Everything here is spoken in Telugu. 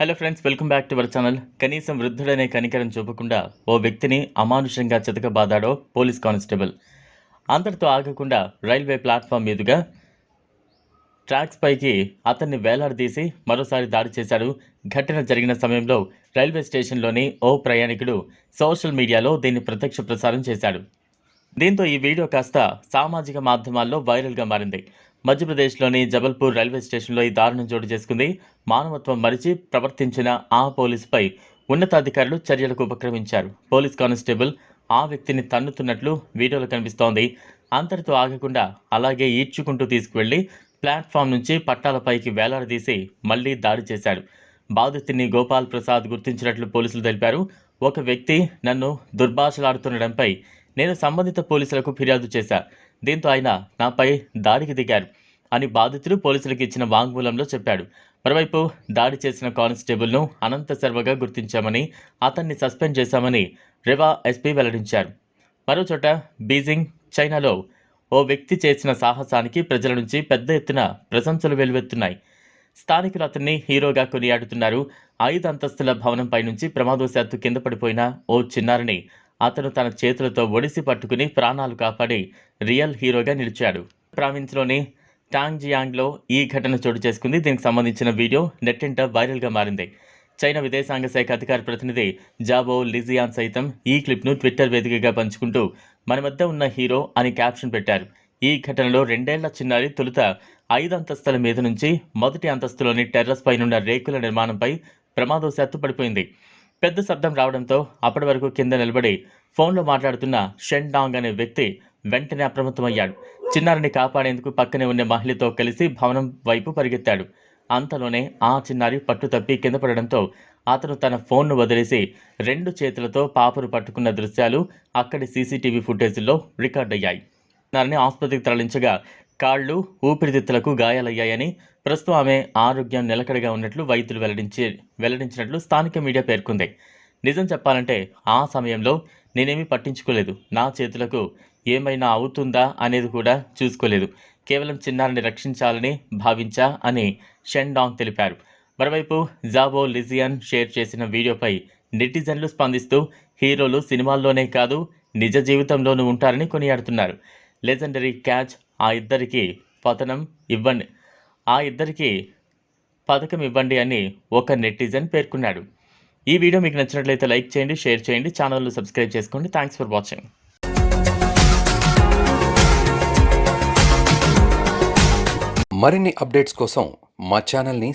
Hello friends welcome back to our channel కనీసం వృద్ధుడనే కనికరం చూపకుండా ఓ వ్యక్తిని అమానుషంగా చితకబాదాడో పోలీస్ కానిస్టేబుల్. అందరితో ఆగకుండా రైల్వే ప్లాట్ఫామ్ మీదుగా ట్రాక్స్ పైకి అతన్ని వేలాడదీసి మరోసారి దాడి చేశాడు. ఘటన జరిగిన సమయంలో రైల్వే స్టేషన్లోని ఓ ప్రయాణికుడు సోషల్ మీడియాలో దీన్ని ప్రత్యక్ష ప్రసారం చేశాడు. దీంతో ఈ వీడియో కాస్త సామాజిక మాధ్యమాల్లో వైరల్గా మారింది. మధ్యప్రదేశ్లోని జబల్పూర్ రైల్వే స్టేషన్లో ఈ దారుణం చోటు చేసుకుంది. మానవత్వం మరిచి ప్రవర్తించిన ఆ పోలీసుపై ఉన్నతాధికారులు చర్యలకు ఉపక్రమించారు. పోలీస్ కానిస్టేబుల్ ఆ వ్యక్తిని తన్నుతున్నట్లు వీడియోలో కనిపిస్తోంది. అంతటితో ఆగకుండా అలాగే ఈడ్చుకుంటూ తీసుకువెళ్ళి ప్లాట్ఫామ్ నుంచి పట్టాలపైకి వేలాడదీసి మళ్ళీ దాడి చేశాడు. బాధితుని గోపాల్ ప్రసాద్ గుర్తించినట్లు పోలీసులు తెలిపారు. ఒక వ్యక్తి నన్ను దుర్భాషలాడుతుండడంపై నేను సంబంధిత పోలీసులకు ఫిర్యాదు చేశా. దీంతో ఆయన నాపై దాడికి దిగారు అని బాధితుడు పోలీసులకు ఇచ్చిన వాంగ్మూలంలో చెప్పాడు. మరోవైపు దాడి చేసిన కానిస్టేబుల్ను అనంత శర్మగా గుర్తించామని అతన్ని సస్పెండ్ చేశామని రెవా ఎస్పీ వెల్లడించారు. మరోచోట బీజింగ్ చైనాలో ఓ వ్యక్తి చేసిన సాహసానికి ప్రజల నుంచి పెద్ద ఎత్తున ప్రశంసలు వెలువెత్తున్నాయి. స్థానికులు అతన్ని హీరోగా కొనియాడుతున్నారు. ఐదు అంతస్తుల భవనంపై నుంచి ప్రమాదవశాత్తు కింద పడిపోయిన ఓ చిన్నారిని అతను తన చేతులతో ఒడిసి పట్టుకుని ప్రాణాలు కాపాడి రియల్ హీరోగా నిలిచాడు. ప్రావిన్స్లోని టాంగ్జియాంగ్లో ఈ ఘటన చోటు చేసుకుంది. దీనికి సంబంధించిన వీడియో నెట్టింట వైరల్గా మారింది. చైనా విదేశాంగ శాఖ అధికార ప్రతినిధి జాబో లిజియాన్ సైతం ఈ క్లిప్ను ట్విట్టర్ వేదికగా పంచుకుంటూ మన వద్ద ఉన్న హీరో అని క్యాప్షన్ పెట్టారు. ఈ ఘటనలో రెండేళ్ళ చిన్నారి తొలుత ఐదు అంతస్తుల మీద నుంచి మొదటి అంతస్తులోని టెర్రస్ పైనున్న రేకుల నిర్మాణంపై ప్రమాదవశాత్తు పడిపోయింది. పెద్ద శబ్దం రావడంతో అప్పటి వరకు కింద నిలబడి ఫోన్లో మాట్లాడుతున్న షెన్ డాంగ్ అనే వ్యక్తి వెంటనే అప్రమత్తమయ్యాడు. చిన్నారిని కాపాడేందుకు పక్కనే ఉన్న మహిళతో కలిసి భవనం వైపు పరిగెత్తాడు. అంతలోనే ఆ చిన్నారి పట్టు తప్పి కింద పడడంతో అతను తన ఫోన్ను వదిలేసి రెండు చేతులతో పాపను పట్టుకున్న దృశ్యాలు అక్కడి సీసీటీవీ ఫుటేజ్లో రికార్డయ్యాయి. చిన్నారిని ఆసుపత్రికి తరలించగా కాళ్ళు ఊపిరితిత్తులకు గాయాలయ్యాయని ప్రస్తుతం ఆమె ఆరోగ్యం నిలకడగా ఉన్నట్లు వైద్యులు వెల్లడించి వెల్లడించినట్లు స్థానిక మీడియా పేర్కొంది. నిజం చెప్పాలంటే ఆ సమయంలో నేనేమీ పట్టించుకోలేదు. నా చేతులకు ఏమైనా అవుతుందా అనేది కూడా చూసుకోలేదు. కేవలం చిన్నారిని రక్షించాలని భావించా అని షెన్డాంగ్ తెలిపారు. మరోవైపు జాబో లిజియన్ షేర్ చేసిన వీడియోపై నెటిజన్లు స్పందిస్తూ హీరోలు సినిమాల్లోనే కాదు నిజ జీవితంలోనూ ఉంటారని కొనియాడుతున్నారు. లెజెండరీ క్యాచ్ ఆ ఇద్దరికి పతనం ఇవ్వండి. ఆ ఇద్దరికి పథకం ఇవ్వండి అని ఒక నెటిజన్ పేర్కొన్నాడు. ఈ వీడియో మీకు నచ్చినట్లయితే లైక్ చేయండి షేర్ చేయండి ఛానల్ను సబ్స్క్రైబ్ చేసుకోండి. థ్యాంక్స్ ఫర్ వాచింగ్ మరిన్ని అప్డేట్స్ కోసం మా ఛానల్ని